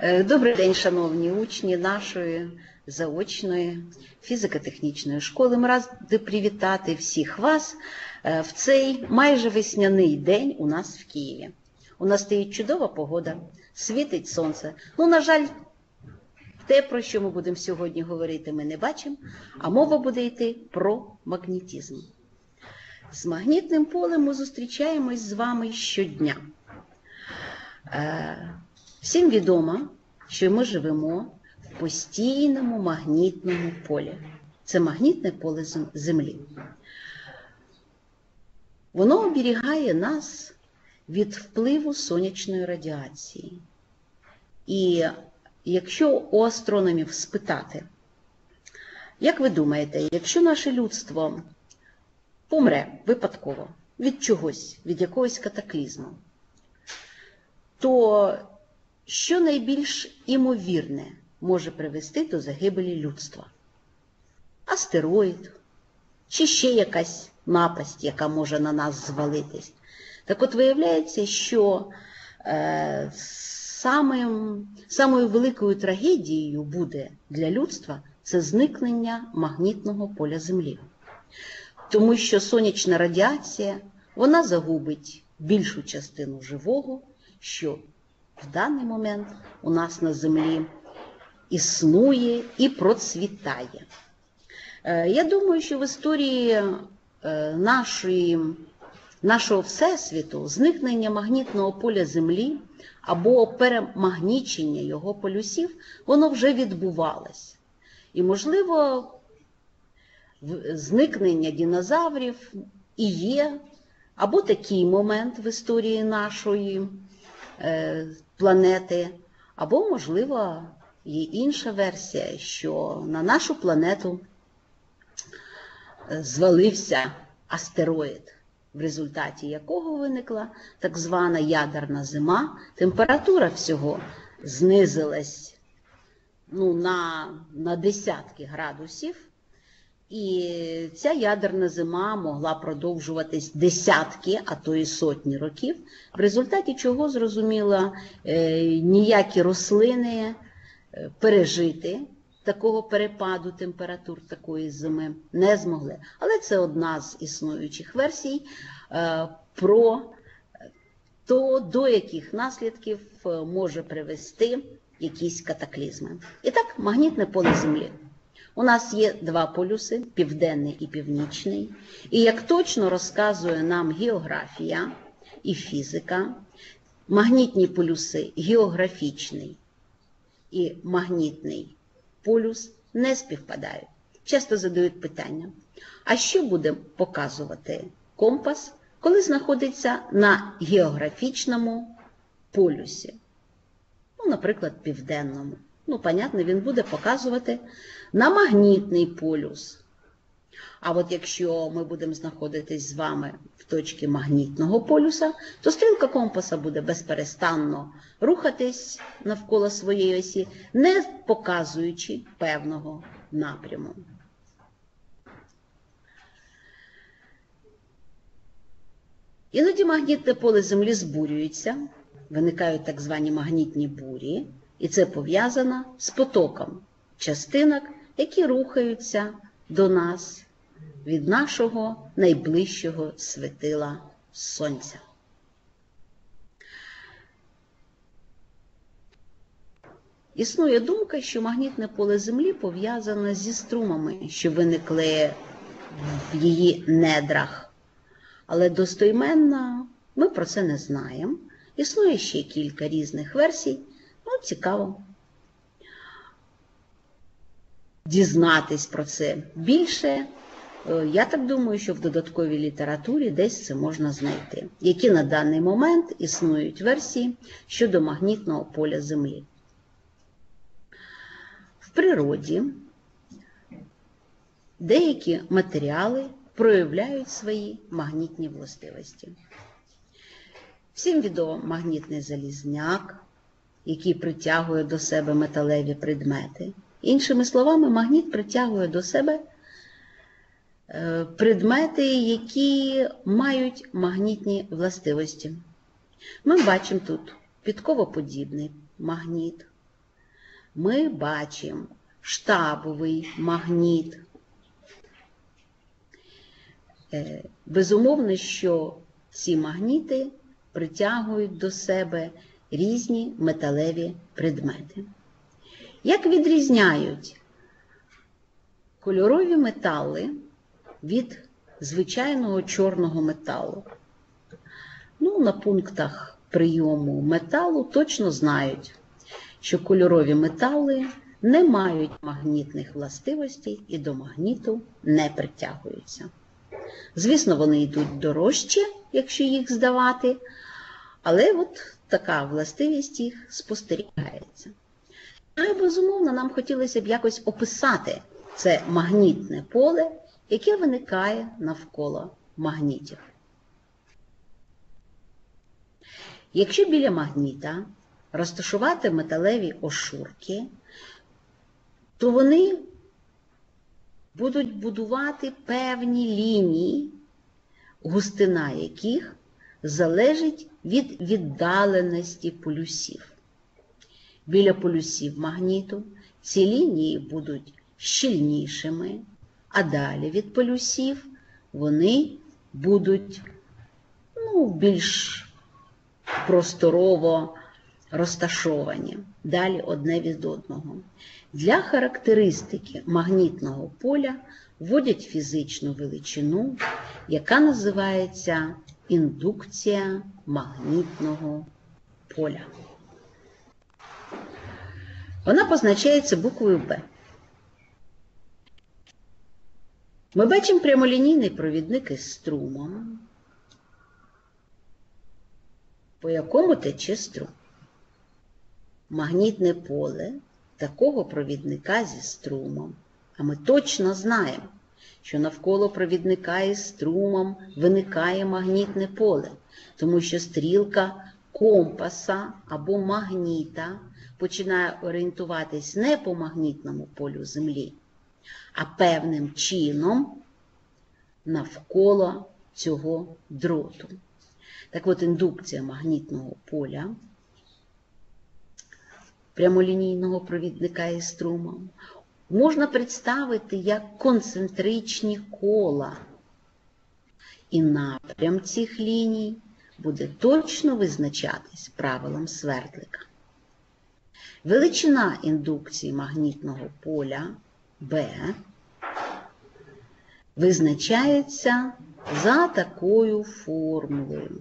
Е, Добрий день, шановні учні нашої заочної фізико-технічної школи. Ми раді привітати всіх вас е, в цей майже весняний день у нас в Києві. У нас стоїть чудова погода, світить сонце. Ну, на жаль, те, про що ми будемо сьогодні говорити, ми не бачимо, а мова буде йти про магнітизм. З магнітним полем ми зустрічаємось з вами щодня. Всім відомо, що ми живемо в постійному магнітному полі. Це магнітне поле Землі. Воно оберігає нас від впливу сонячної радіації. І якщо у астрономів спитати, як ви думаєте, якщо наше людство помре випадково від чогось, від якогось катаклізму, то що найбільш імовірне може привести до загибелі людства? Астероїд чи ще якась напасть, яка може на нас звалитись. Так от виявляється, що е, самим, самою великою трагедією буде для людства це зникнення магнітного поля Землі. Тому що сонячна радіація вона загубить більшу частину живого, що в даний момент у нас на землі існує і процвітає. Е, Я думаю, що в історії е, нашої, нашого Всесвіту зникнення магнітного поля Землі або перемагнічення його полюсів, воно вже відбувалось. І, можливо, зникнення динозаврів і є, або такий момент в історії нашої планети, або, можливо, є інша версія, що на нашу планету е, звалився астероїд, в результаті якого виникла так звана ядерна зима. Температура всього знизилась ну, на, на десятки градусів. І ця ядерна зима могла продовжуватись десятки, а то і сотні років, в результаті чого зрозуміло, е, ніякі рослини е, пережити такого перепаду температур такої зими не змогли. Але це одна з існуючих версій е, про то, до яких наслідків може привести якісь катаклізми. І так, магнітне поле Землі. У нас є два полюси південний і північний. І як точно розказує нам географія і фізика, магнітні полюси географічний і магнітний полюс не співпадають. Часто задають питання: а що буде показувати компас, коли знаходиться на географічному полюсі? Ну, наприклад, південному. Ну, понятно, він буде показувати на магнітний полюс. А от якщо ми будемо знаходитись з вами в точці магнітного полюса, то стрілка компаса буде безперестанно рухатись навколо своєї осі, не показуючи певного напряму. Іноді магнітне поле Землі збурюється, виникають так звані магнітні бурі, і це пов'язано з потоком частинок, які рухаються до нас від нашого найближчого світила Сонця. Існує думка, що магнітне поле Землі пов'язане зі струмами, що виникли в її недрах. Але достойменно ми про це не знаємо. Існує ще кілька різних версій. Ну, цікаво дізнатись про це більше. Е, Я так думаю, що в додатковій літературі десь це можна знайти, які на даний момент існують версії щодо магнітного поля Землі. В природі деякі матеріали проявляють свої магнітні властивості. Всім відомо магнітний залізняк, який притягує до себе металеві предмети. Іншими словами, магніт притягує до себе е, предмети, які мають магнітні властивості. Ми бачимо тут підковоподібний магніт, ми бачимо штабовий магніт. Е, Безумовно, що ці магніти притягують до себе різні металеві предмети. Як відрізняють кольорові метали від звичайного чорного металу? Ну, на пунктах прийому металу точно знають, що кольорові метали не мають магнітних властивостей і до магніту не притягуються. Звісно, вони йдуть дорожче, якщо їх здавати, але от така властивість їх спостерігається. Ну і безумовно, нам хотілося б якось описати це магнітне поле, яке виникає навколо магнітів. Якщо біля магніта розташувати металеві ошурки, то вони будуть будувати певні лінії, густина яких залежить від віддаленості полюсів. Біля полюсів магніту ці лінії будуть щільнішими, а далі від полюсів вони будуть ну, більш просторово розташовані, далі одне від одного. Для характеристики магнітного поля вводять фізичну величину, яка називається індукція магнітного поля. Вона позначається буквою Б. Ми бачимо прямолінійний провідник із струмом, по якому тече струм. Магнітне поле такого провідника зі струмом. А ми точно знаємо, що навколо провідника із струмом виникає магнітне поле, тому що стрілка компаса або магніта починає орієнтуватись не по магнітному полю Землі, а певним чином навколо цього дроту. Так от індукція магнітного поля прямолінійного провідника із струмом можна представити як концентричні кола. І напрям цих ліній буде точно визначатись правилом свердлика. Величина індукції магнітного поля B визначається за такою формулою.